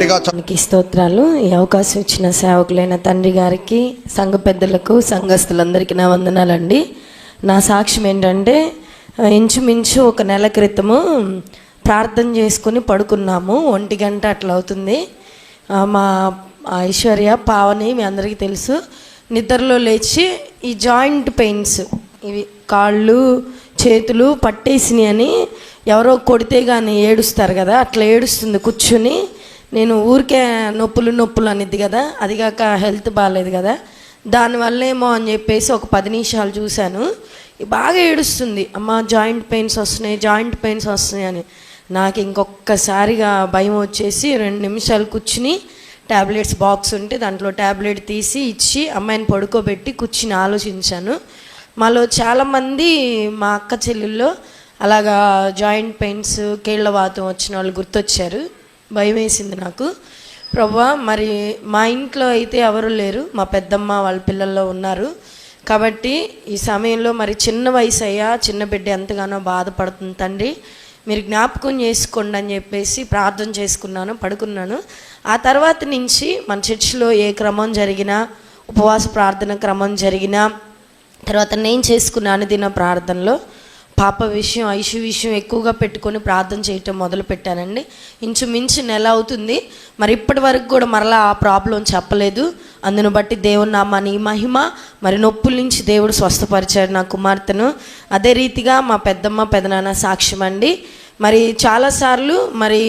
గట్టిగా మనకి స్తోత్రాలు ఈ అవకాశం ఇచ్చిన సేవకులైన తండ్రి గారికి సంఘ పెద్దలకు సంఘస్థులందరికీ నా వందనాలండి. నా సాక్ష్యం ఏంటంటే ఇంచుమించు ఒక నెల క్రితము ప్రార్థన చేసుకుని పడుకున్నాము. ఒంటి గంట అట్లా అవుతుంది. మా ఐశ్వర్య పావని మీ అందరికీ తెలుసు. నిద్రలో లేచి ఈ జాయింట్ పెయిన్స్ ఇవి కాళ్ళు చేతులు పట్టేసినాయి అని ఎవరో కొడితే కానీ ఏడుస్తారు కదా అట్లా ఏడుస్తుంది కూర్చుని. నేను ఊరికే నొప్పులు నొప్పులు అనిద్ది కదా అది కాక హెల్త్ బాగాలేదు కదా. దానివల్లేమో అని చెప్పేసి ఒక పది నిమిషాలు చూశాను. బాగా ఏడుస్తుంది. అమ్మ జాయింట్ పెయిన్స్ వస్తున్నాయి జాయింట్ పెయిన్స్ వస్తున్నాయి అని. నాకు ఇంకొకసారిగా భయం వచ్చేసి రెండు నిమిషాలు కూర్చుని ట్యాబ్లెట్స్ బాక్స్ ఉంటే దాంట్లో ట్యాబ్లెట్ తీసి ఇచ్చి అమ్మాయిని పడుకోబెట్టి కూర్చుని ఆలోచించాను. మాలో చాలామంది మా అక్క చెల్లెల్లో అలాగా జాయింట్ పెయిన్స్ కీళ్ళ వాతం వచ్చిన వాళ్ళు గుర్తొచ్చారు. భయం వేసింది నాకు. ప్రభా మరి మా ఇంట్లో అయితే ఎవరు లేరు. మా పెద్దమ్మ వాళ్ళ పిల్లల్లో ఉన్నారు. కాబట్టి ఈ సమయంలో మరి చిన్న వయసు అయ్యా చిన్న బిడ్డ ఎంతగానో బాధపడుతుంది తండ్రి. మీరు జ్ఞాపకం చేసుకోండి అని చెప్పేసి ప్రార్థన చేసుకున్నాను పడుకున్నాను. ఆ తర్వాత నుంచి మన చర్చిలో ఏ క్రమం జరిగినా ఉపవాస ప్రార్థన క్రమం జరిగినా తర్వాత నేను చేసుకున్నాను దిన ప్రార్థనలో పాప విషయం ఐషు విషయం ఎక్కువగా పెట్టుకొని ప్రార్థన చేయటం మొదలు పెట్టానండి. ఇంచుమించు నెల అవుతుంది. మరి ఇప్పటి వరకు కూడా మరలా ఆ ప్రాబ్లం చెప్పలేదు. అందును బట్టి దేవుని నామాని మహిమ మరి నొప్పుల నుంచి దేవుడు స్వస్థపరిచాడు నా కుమార్తెను. అదే రీతిగా మా పెద్దమ్మ పెదనాన్న సాక్ష్యం అండి మరి చాలాసార్లు మరి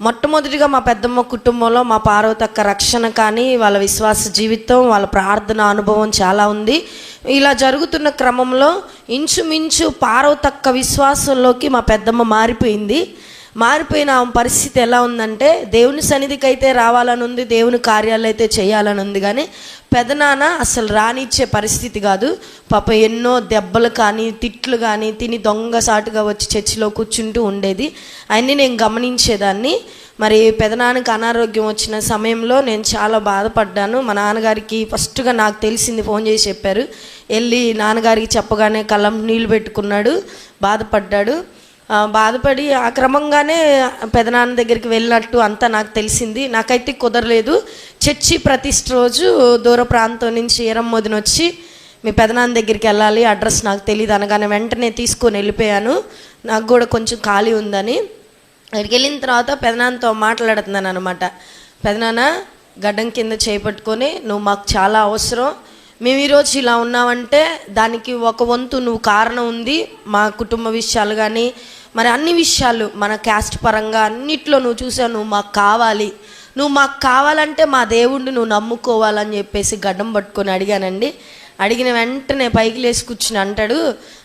మొట్టమొదటిగా మా పెద్దమ్మ కుటుంబంలో మా పార్వతక్క రక్షణ కానీ వాళ్ళ విశ్వాస జీవితం వాళ్ళ ప్రార్థన అనుభవం చాలా ఉంది. ఇలా జరుగుతున్న క్రమంలో ఇంచుమించు పార్వతక్క విశ్వాసంలోకి మా పెద్దమ్మ మారిపోయింది. మారిపోయిన ఆమె పరిస్థితి ఎలా ఉందంటే దేవుని సన్నిధికి అయితే రావాలని ఉంది దేవుని కార్యాలు అయితే చేయాలని ఉంది కానీ పెదనాన్న అసలు రానిచ్చే పరిస్థితి కాదు. పాప ఎన్నో దెబ్బలు కానీ తిట్లు కానీ తిని దొంగసాటుగా వచ్చి చర్చిలో కూర్చుంటూ ఉండేది. అవన్నీ నేను గమనించేదాన్ని. మరి పెదనాన్నకి అనారోగ్యం వచ్చిన సమయంలో నేను చాలా బాధపడ్డాను. మా నాన్నగారికి ఫస్ట్గా నాకు తెలిసింది ఫోన్ చేసి చెప్పారు. వెళ్ళి నాన్నగారికి చెప్పగానే కళ్ళం నీళ్ళు పెట్టుకున్నాడు బాధపడ్డాడు. బాధపడి ఆ క్రమంగానే పెదనాన్న దగ్గరికి వెళ్ళినట్టు అంతా నాకు తెలిసింది. నాకైతే కుదరలేదు. చర్చి ప్రతిష్ఠ రోజు దూర ప్రాంతం నుంచి ఈరమ్మోదిన వచ్చి మీ పెదనాన్న దగ్గరికి వెళ్ళాలి. అడ్రస్ నాకు తెలియదు అనగానే వెంటనే తీసుకొని వెళ్ళిపోయాను. నాకు కూడా కొంచెం ఖాళీ ఉందని. అక్కడికి వెళ్ళిన తర్వాత పెదనాన్నతో మాట్లాడుతున్నాను అనమాట పెదనాన్న గడ్డం కింద చేపట్టుకొని నువ్వు మాకు చాలా అవసరం. మేము ఈరోజు ఇలా ఉన్నామంటే దానికి ఒక వంతు నువ్వు కారణం ఉంది. మా కుటుంబ విషయాలు కానీ మరి అన్ని విషయాలు మన క్యాస్ట్ పరంగా అన్నిట్లో నువ్వు చూసావు నువ్వు మాకు కావాలి. నువ్వు మాకు కావాలంటే మా దేవుణ్ణి నువ్వు నమ్ముకోవాలని చెప్పేసి గడ్డం పట్టుకొని అడిగానండి. అడిగిన వెంటనే పైకి లేచి కూర్చుని అంటాడు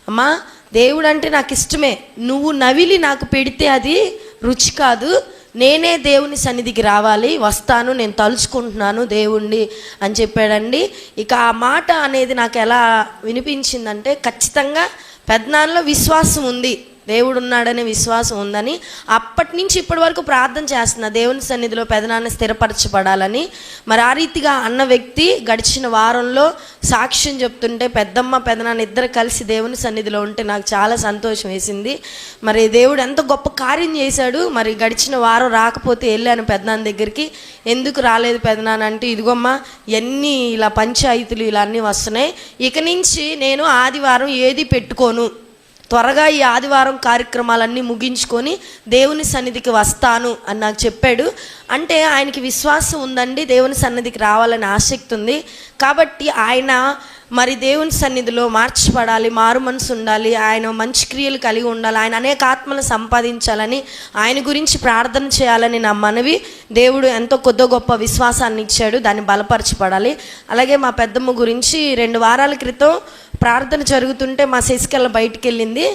అమ్మా దేవుడు అంటే నాకు ఇష్టమే. నువ్వు నవిలి నాకు పెడితే అది రుచి కాదు. నేనే దేవుని సన్నిధికి రావాలి వస్తాను నేను తలుచుకుంటున్నాను దేవుణ్ణి అని చెప్పాడండి. ఇక ఆ మాట అనేది నాకు ఎలా వినిపించిందంటే ఖచ్చితంగా పెద్దనాన్నలో విశ్వాసం ఉంది. దేవుడు ఉన్నాడనే విశ్వాసం ఉందని అప్పటి నుంచి ఇప్పటి వరకు ప్రార్థన చేస్తున్నా దేవుని సన్నిధిలో పెదనాన్న స్థిరపరచబడాలని. మరి ఆ రీతిగా అన్న వ్యక్తి గడిచిన వారంలో సాక్ష్యం చెప్తుంటే పెద్దమ్మ పెదనాన్న ఇద్దరు కలిసి దేవుని సన్నిధిలో ఉంటే నాకు చాలా సంతోషం వేసింది. మరి దేవుడు ఎంత గొప్ప కార్యం చేశాడు మరి గడిచిన వారం రాకపోతే వెళ్ళాను పెదనాన్న దగ్గరికి. ఎందుకు రాలేదు పెదనాన్న అంటే ఇదిగోమ్మా ఎన్ని ఇలా పంచాయతీలు ఇలా అన్నీ వస్తున్నాయి. ఇక నుంచి నేను ఆదివారం ఏది పెట్టుకోను. త్వరగా ఈ ఆదివారం కార్యక్రమాలన్నీ ముగించుకొని దేవుని సన్నిధికి వస్తాను అని నాకు చెప్పాడు. అంటే ఆయనకి విశ్వాసం ఉందండి దేవుని సన్నిధికి రావాలని ఆసక్తి ఉంది. కాబట్టి ఆయన మరి దేవుని సన్నిధిలో మార్చిపడాలి మారు మనసు ఉండాలి ఆయన మంచి క్రియలు కలిగి ఉండాలి ఆయన అనేక ఆత్మలు సంపాదించాలని ఆయన గురించి ప్రార్థన చేయాలని నా మనవి. దేవుడు ఎంతో కొద్ది గొప్ప విశ్వాసాన్ని ఇచ్చాడు దాన్ని బలపరచబడాలి. అలాగే మా పెద్దమ్మ గురించి రెండు వారాల క్రితం ప్రార్థన జరుగుతుంటే మా శశికళ బయటికి వెళ్ళింది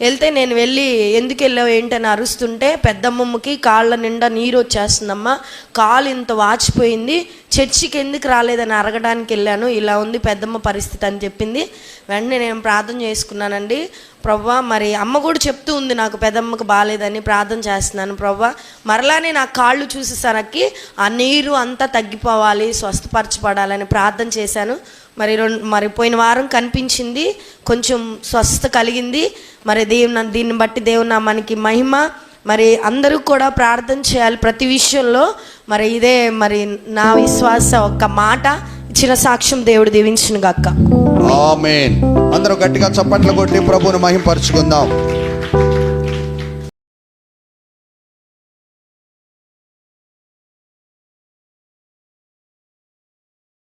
వెళ్తే నేను వెళ్ళి ఎందుకు వెళ్ళావు? ఏంటని అరుస్తుంటే పెద్దమ్మమ్మకి కాళ్ళ నిండా నీరు వచ్చేస్తుందమ్మా. కాలు ఇంత వాచిపోయింది. చర్చికి ఎందుకు రాలేదని అరగడానికి వెళ్ళాను. ఇలా ఉంది పెద్దమ్మ పరిస్థితి అని చెప్పింది. వెంటనే నేను ప్రార్థన చేసుకున్నానండి. ప్రవ్వా మరి అమ్మ కూడా చెప్తూ ఉంది నాకు పెదమ్మకు బాగాలేదని ప్రార్థన చేస్తున్నాను. ప్రవ్వా మరలానే నా కాళ్ళు చూసేసరికి ఆ నీరు అంతా తగ్గిపోవాలి స్వస్థపరచబడాలని ప్రార్థన చేశాను. మరి రెండు మరి పోయిన వారం కనిపించింది కొంచెం స్వస్థత కలిగింది. మరి దేవుని దీన్ని బట్టి దేవుని మనకి మహిమ. మరి అందరూ కూడా ప్రార్థన చేయాలి ప్రతి విషయంలో. మరి ఇదే మరి నా విశ్వాస ఒక్క మాట. ఇచ్చిన సాక్ష్యం దేవుడు దీవించిన గాక ఆమెన్. అందరూ గట్టిగా చప్పట్లు కొట్టి ప్రభువును మహింపరుచుకుందాం.